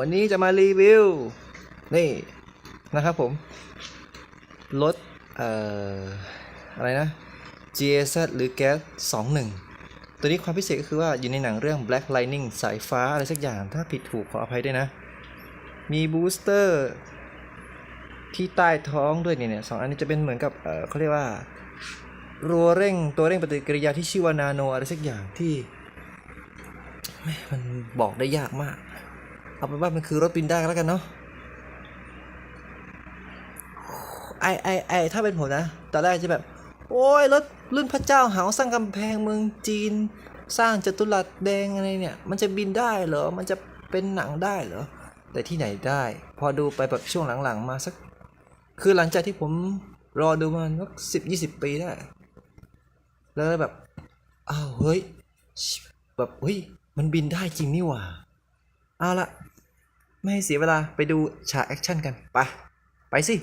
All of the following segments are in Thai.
วันนี้จะมารีวิว นี่นะครับผมรถเอ่ออะไรนะ GAZ หรือ Gas 21 ตัวนี้ความพิเศษก็คือว่าอยู่ในหนังเรื่อง Black Lightning สายฟ้าอะไรสักอย่าง ถ้าผิดถูกขออภัยด้วยนะ มีบูสเตอร์ที่ใต้ท้องด้วยเนี่ยเนี่ยสองอันนี้จะเป็นเหมือนกับเออเขาเรียกว่ารัวเร่งตัวเร่งปฏิกิริยาที่ชื่อว่านาโนอะไรสักอย่างที่มันบอกได้ยากมาก เอาเป็นว่ามันคือรถบินได้แล้วกันเนาะไอไอไอถ้าเป็นผมนะ ตอนแรกจะแบบ โอ้ยรถรุ่นพระเจ้าหาวสร้างกำแพงเมืองจีน สร้างจัตุรัสแดงอะไรเนี่ย มันจะบินได้เหรอ มันจะเป็นหนังได้เหรอ แต่ที่ไหนได้ พอดูไปแบบช่วงหลังๆมาสัก คือหลังจากที่ผมรอดูมันสักสิบยี่สิบปีได้ แล้วแบบ อ้าวเฮ้ย แบบเฮ้ย มันบินได้จริงนี่หว่า เอาละ ไม่ให้เสียเวลาไปดูฉากแอคชั่นกัน ไป ไปสิ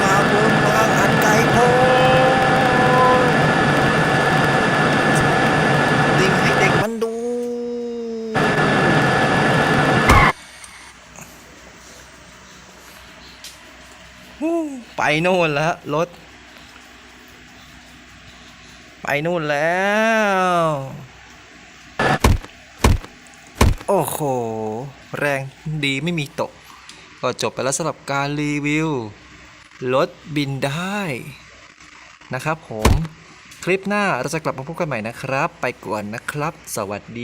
ความเมืองบางอันไกลโพ้นดิ่งให้เด็กมันดู ฮู้ ไปโน่นแล้วรถ ไปนู่นแล้ว โอ้โห แรงดีไม่มีตก ก็จบไปแล้วสำหรับการรีวิว รถบินได้ นะครับผม คลิปหน้าเราจะกลับมาพบกันใหม่นะครับ ไปก่อนนะครับ สวัสดี